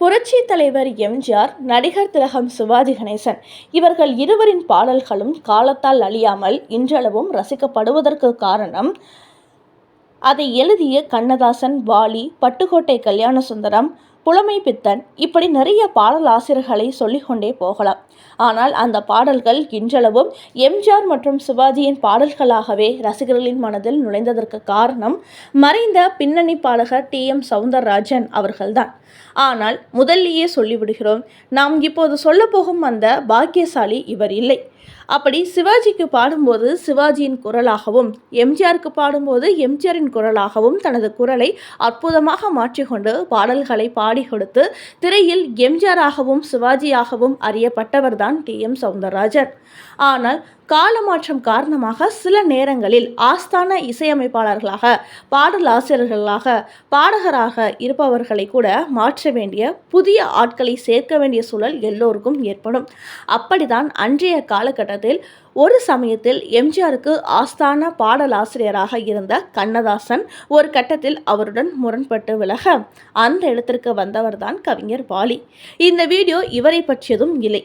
புரட்சி தலைவர் எம்ஜிஆர் நடிகர் திலகம் சிவாஜி கணேசன். இவர்கள் இருவரின் பாடல்களும் காலத்தால் அழியாமல் இன்றளவும் ரசிக்கப்படுவதற்கு காரணம் அதை எழுதிய கண்ணதாசன் வாலி பட்டுக்கோட்டை கல்யாணசுந்தரம் புலமை பித்தன். இப்படி நிறைய பாடலாசிரியர்களை சொல்லிக்கொண்டே போகலாம். ஆனால் அந்த பாடல்கள் இன்றளவும் எம்ஜிஆர் மற்றும் சிவாஜியின் பாடல்களாகவே ரசிகர்களின் மனதில் நுழைந்ததற்கு காரணம் மறைந்த பின்னணி பாடகர் டி எம் சவுந்தரராஜன் அவர்கள்தான். ஆனால் முதல்லையே சொல்லிவிடுகிறோம் நாம் இப்போது சொல்லப்போகும் அந்த பாக்கியசாலி இவர் இல்லை. அப்படி சிவாஜிக்கு பாடும்போது சிவாஜியின் குரலாகவும் எம்ஜிஆருக்கு பாடும்போது எம்ஜிஆரின் குரலாகவும் தனது குரலை அற்புதமாக மாற்றிக்கொண்டு பாடல்களை பாடி கொடுத்து திரையில் எம்ஜிஆராகவும் சிவாஜியாகவும் அறியப்பட்டவர்தான் டி. எம். சவுந்தரராஜன். ஆனால் காலமாற்றம் காரணமாக சில நேரங்களில் ஆஸ்தான இசையமைப்பாளர்களாக பாடலாசிரியர்களாக பாடகராக இருப்பவர்களை கூட மாற்ற வேண்டிய புதிய ஆட்களை சேர்க்க வேண்டிய சூழல் எல்லோருக்கும் ஏற்படும். அப்படிதான் அன்றைய காலகட்டத்தில் ஒரு சமயத்தில் எம்ஜிஆருக்கு ஆஸ்தான பாடலாசிரியராக இருந்த கண்ணதாசன் ஒரு கட்டத்தில் அவருடன் முரண்பட்டு விலக அந்த இடத்திற்கு வந்தவர்தான் கவிஞர் வாலி இந்த வீடியோ இவரை பற்றியதும் இல்லை.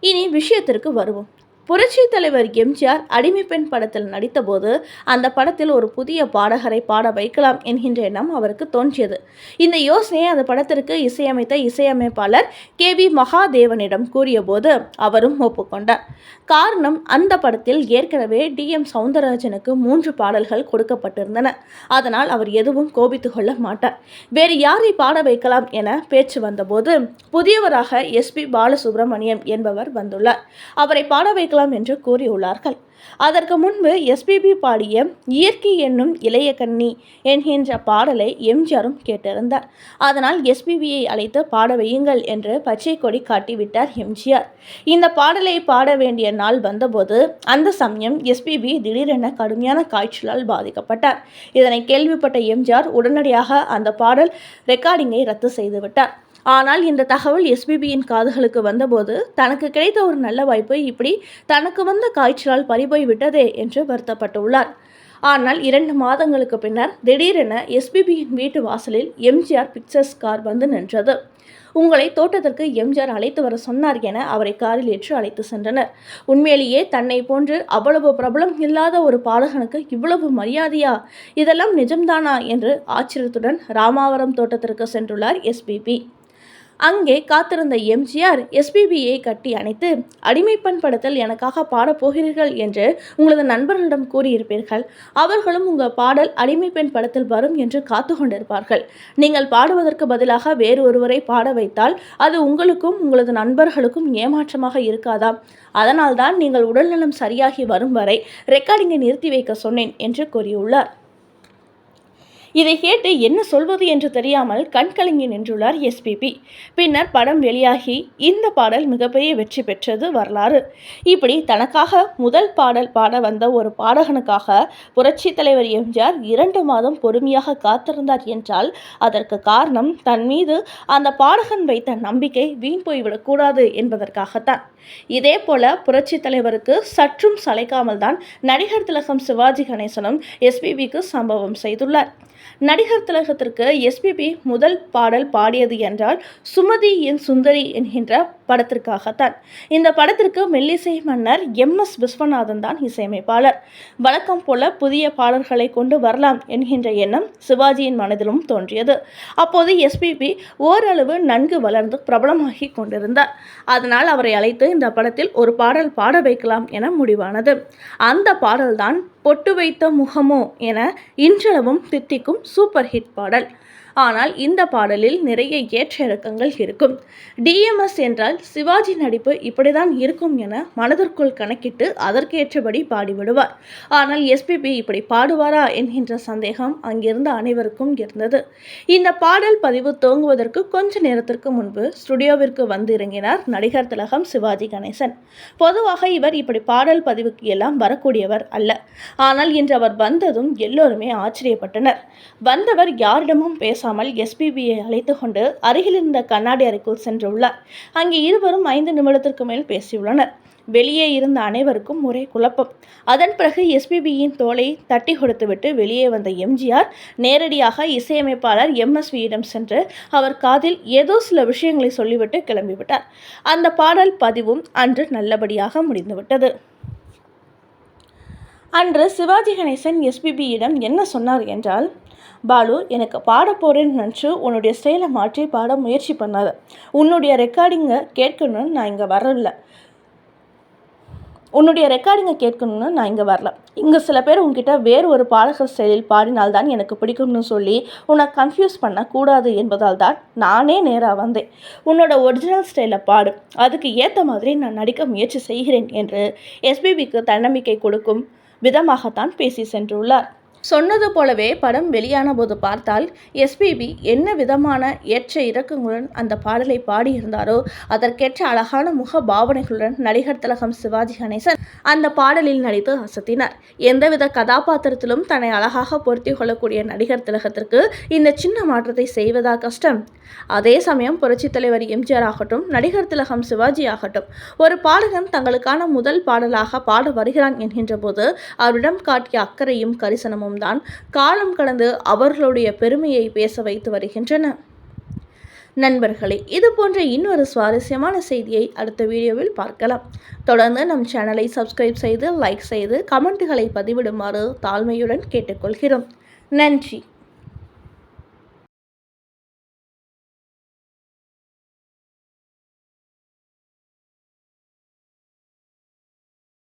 இனி விஷயத்திற்கு வருவோம். புரட்சி தலைவர் எம்ஜிஆர் அடிமை பெண் படத்தில் நடித்தபோது அந்த படத்தில் ஒரு புதிய பாடகரை பாட வைக்கலாம் என்கின்ற எண்ணம் அவருக்கு தோன்றியது. இந்த யோசனையை அந்த படத்திற்கு இசையமைத்த இசையமைப்பாளர் கே வி மகாதேவனிடம் கூறியபோது அவரும் ஒப்புக்கொண்டார். காரணம் அந்த படத்தில் ஏற்கனவே டி எம் சவுந்தரராஜனுக்கு மூன்று பாடல்கள் கொடுக்கப்பட்டிருந்தன. அதனால் அவர் எதுவும் கோபித்து கொள்ள மாட்டார். வேறு யாரை பாட வைக்கலாம் என பேச்சு வந்தபோது புதியவராக எஸ்பி பாலசுப்ரமணியம் என்பவர் வந்துள்ளார். அவரை பாட வைக்கலாம் இருக்கலாம் என்று கூறியுள்ளார்கள். அதற்கு முன்பு எஸ்பிபி பாடிய இயற்கை என்னும் இளைய கண்ணி என்கின்ற பாடலை எம்ஜிஆரும் கேட்டிருந்தார். அதனால் எஸ்பிபியை அழைத்து பாட வையுங்கள் என்று பச்சை கொடி காட்டிவிட்டார் எம்ஜிஆர். இந்த பாடலை பாட வேண்டிய நாள் வந்தபோது அந்த சமயம் எஸ்பிபி திடீரென கடுமையான காய்ச்சலால் பாதிக்கப்பட்டார். இதனை கேள்விப்பட்ட எம்ஜிஆர் உடனடியாக அந்த பாடல் ரெக்கார்டிங்கை ரத்து செய்துவிட்டார். ஆனால் இந்த தகவல் எஸ்பிபியின் காதுகளுக்கு வந்தபோது தனக்கு கிடைத்த ஒரு நல்ல வாய்ப்பு இப்படி தனக்கு வந்த காய்ச்சலால் பறிபோய் விட்டதே என்று வருத்தப்பட்டுள்ளார். ஆனால் இரண்டு மாதங்களுக்கு பின்னர் திடீரென எஸ்பிபியின் வீட்டு வாசலில் எம்ஜிஆர் பிக்சர்ஸ் கார் வந்து நின்றது. உங்களை தோட்டத்திற்கு எம்ஜிஆர் அழைத்து வர சொன்னார் என அவரை காரில் ஏற்று அழைத்து சென்றனர். உண்மையிலேயே தன்னை போன்று அவ்வளவு பிரபலம் இல்லாத ஒரு பாடகனுக்கு இவ்வளவு மரியாதையா? இதெல்லாம் நிஜம்தானா? என்று ஆச்சரியத்துடன் ராமாவரம் தோட்டத்திற்கு சென்றுள்ளார் எஸ்பிபி அங்கே காத்திருந்த எம்ஜிஆர் எஸ்பிபியை கட்டி அணைத்து அடிமைப்பெண் படத்தில் எனக்காக பாடப் போகிறீர்கள் என்று உங்களது நண்பர்களிடம் கூறியிருப்பீர்கள். அவர்களும் உங்கள் பாடல் அடிமைப்பெண் படத்தில் வரும் என்று காத்து கொண்டிருப்பார்கள். நீங்கள் பாடுவதற்கு பதிலாக வேறு ஒருவரை பாட வைத்தால் அது உங்களுக்கும் உங்களது நண்பர்களுக்கும் ஏமாற்றமாக இருக்காதா? அதனால்தான் நீங்கள் உடல்நலம் சரியாகி வரும் வரை ரெக்கார்டிங்கை நிறுத்தி வைக்க சொன்னேன் என்று கூறியுள்ளார். இதை கேட்டு என்ன சொல்வது என்று தெரியாமல் கண்கலங்கி நின்றுள்ளார் எஸ்பிபி பின்னர் படம் வெளியாகி இந்த பாடல் மிகப்பெரிய வெற்றி பெற்றது வரலாறு. இப்படி தனக்காக முதல் பாடல் பாட வந்த ஒரு பாடகனுக்காக புரட்சி தலைவர் எம்ஜிஆர் இரண்டு மாதம் பொறுமையாக காத்திருந்தார் என்றால் அதற்கு காரணம் தன் மீது அந்த பாடகன் வைத்த நம்பிக்கை வீண் போய்விடக்கூடாது என்பதற்காகத்தான். இதே போல புரட்சி தலைவருக்கு சற்றும் சளைக்காமல் தான் நடிகர் திலகம் சிவாஜி கணேசனும் எஸ்பிபிக்கு சம்பவம் செய்துள்ளார். நடிகர் திலகத்திற்கு எஸ்பிபி முதல் பாடல் பாடியது என்றால் சுமதி என் சுந்தரி என்கின்ற படத்திற்காகத்தான். இந்த படத்திற்கு மெல்லிசை மன்னர் எம் எஸ் விஸ்வநாதன் தான் இசையமைப்பாளர். வழக்கம் போல புதிய பாடல்களை கொண்டு வரலாம் என்கின்ற எண்ணம் சிவாஜியின் மனதிலும் தோன்றியது. அப்போது எஸ்பிபி ஓரளவு நன்கு வளர்ந்து பிரபலமாகி கொண்டிருந்தார். அதனால் அவரை அழைத்து இந்த படத்தில் ஒரு பாடல் பாட வைக்கலாம் என முடிவானது. அந்த பாடல்தான் பொட்டு வைத்த முகமோ என இன்றளவும் தித்திக்கும் சூப்பர் ஹிட் பாடல். ஆனால் இந்த பாடலில் நிறைய ஏற்ற இறக்கங்கள் இருக்கும் டிஎம்எஸ் என்றால் சிவாஜி நடிப்பு இப்படிதான் இருக்கும் என மனதிற்குள் கணக்கிட்டு அதற்கேற்றபடி பாடிவிடுவார். ஆனால் எஸ்பிபி இப்படி பாடுவாரா என்கின்ற சந்தேகம் அங்கிருந்த அனைவருக்கும் இருந்தது. இந்த பாடல் பதிவு துவங்குவதற்கு கொஞ்ச நேரத்திற்கு முன்பு ஸ்டுடியோவிற்கு வந்து இறங்கினார் நடிகர் திலகம் சிவாஜி கணேசன். பொதுவாக இவர் இப்படி பாடல் பதிவுக்கு எல்லாம் வரக்கூடியவர் அல்ல. ஆனால் இன்று அவர் வந்ததும் எல்லோருமே ஆச்சரியப்பட்டனர். வந்தவர் யாரிடமும் பேச பேசாமல் எஸ்பிபியை அழைத்து கொண்டு அருகில் இருந்த கண்ணாடி அறைக்குள் சென்றுள்ளார். அங்கே இருவரும் ஐந்து நிமிடத்திற்கு மேல் பேசியுள்ளனர். வெளியே இருந்த அனைவருக்கும் ஒரே குழப்பம். அதன் பிறகு எஸ்பிபியின் தோலை தட்டி கொடுத்துவிட்டு வெளியே வந்த எம்ஜிஆர் நேரடியாக இசையமைப்பாளர் எம்எஸ்வியிடம் சென்று அவர் காதில் ஏதோ சில விஷயங்களை சொல்லிவிட்டு கிளம்பிவிட்டார். அந்த பாடல் பதிவும் அன்று நல்லபடியாக முடிந்துவிட்டது. அன்று சிவாஜி கணேசன் எஸ்பிபியிடம் என்ன சொன்னார் என்றால் பாலு எனக்கு பாட போகிறேன்னு நினச்சி உன்னுடைய ஸ்டைலை மாற்றி பாட முயற்சி பண்ணாத. உன்னுடைய ரெக்கார்டிங்கை கேட்கணும்னு நான் இங்கே வரல. உன்னுடைய ரெக்கார்டிங்கை கேட்கணும்னு நான் இங்கே வரல. இங்கே சில பேர் உங்ககிட்ட வேறு ஒரு பாடகர் ஸ்டைலில் பாடினால்தான் எனக்கு பிடிக்கும்னு சொல்லி உன்னை கன்ஃபியூஸ் பண்ணக்கூடாது என்பதால் தான் நானே நேராக வந்தேன். உன்னோட ஒரிஜினல் ஸ்டைலை பாடு. அதுக்கு ஏற்ற மாதிரி நான் நடிக்க முயற்சி செய்கிறேன் என்று எஸ்பிபிக்கு தன்னம்பிக்கை கொடுக்கும் விதமாகத்தான் பேசி சென்றுள்ளார். சொன்னது போலவே படம் வெளியான போது பார்த்தால் எஸ்பிபி என்ன விதமான ஏற்ற இறக்கங்களுடன் அந்த பாடலை பாடியிருந்தாரோ அதற்கேற்ற அழகான முக பாவனைகளுடன் நடிகர் திலகம் சிவாஜி கணேசன் அந்த பாடலில் நடித்து அசத்தினார். எந்தவித கதாபாத்திரத்திலும் தன்னை அழகாக பொருத்தி கொள்ளக்கூடிய நடிகர் திலகத்திற்கு இந்த சின்ன மாற்றத்தை செய்வதா கஷ்டம். அதே சமயம் புரட்சித் தலைவர் எம்ஜிஆர் ஆகட்டும் நடிகர் திலகம் சிவாஜி ஆகட்டும் ஒரு பாடகன் தங்களுக்கான முதல் பாடலாக பாட வருகிறான் என்கின்ற போது அவரிடம் காட்டிய அக்கறையும் கரிசனமும் தான் காலம் கடந்து அவர்களுடைய பெருமையை பேச வைத்து வருகின்றன. நண்பர்களே இது போன்ற இன்னொரு சுவாரஸ்யமான செய்தியை அடுத்த வீடியோவில் பார்க்கலாம். தொடர்ந்து நம் சேனலை சப்ஸ்கிரைப் செய்து லைக் செய்து கமெண்ட்டுகளை பதிவிடுமாறு தாழ்மையுடன் கேட்டுக்கொள்கிறோம். நன்றி.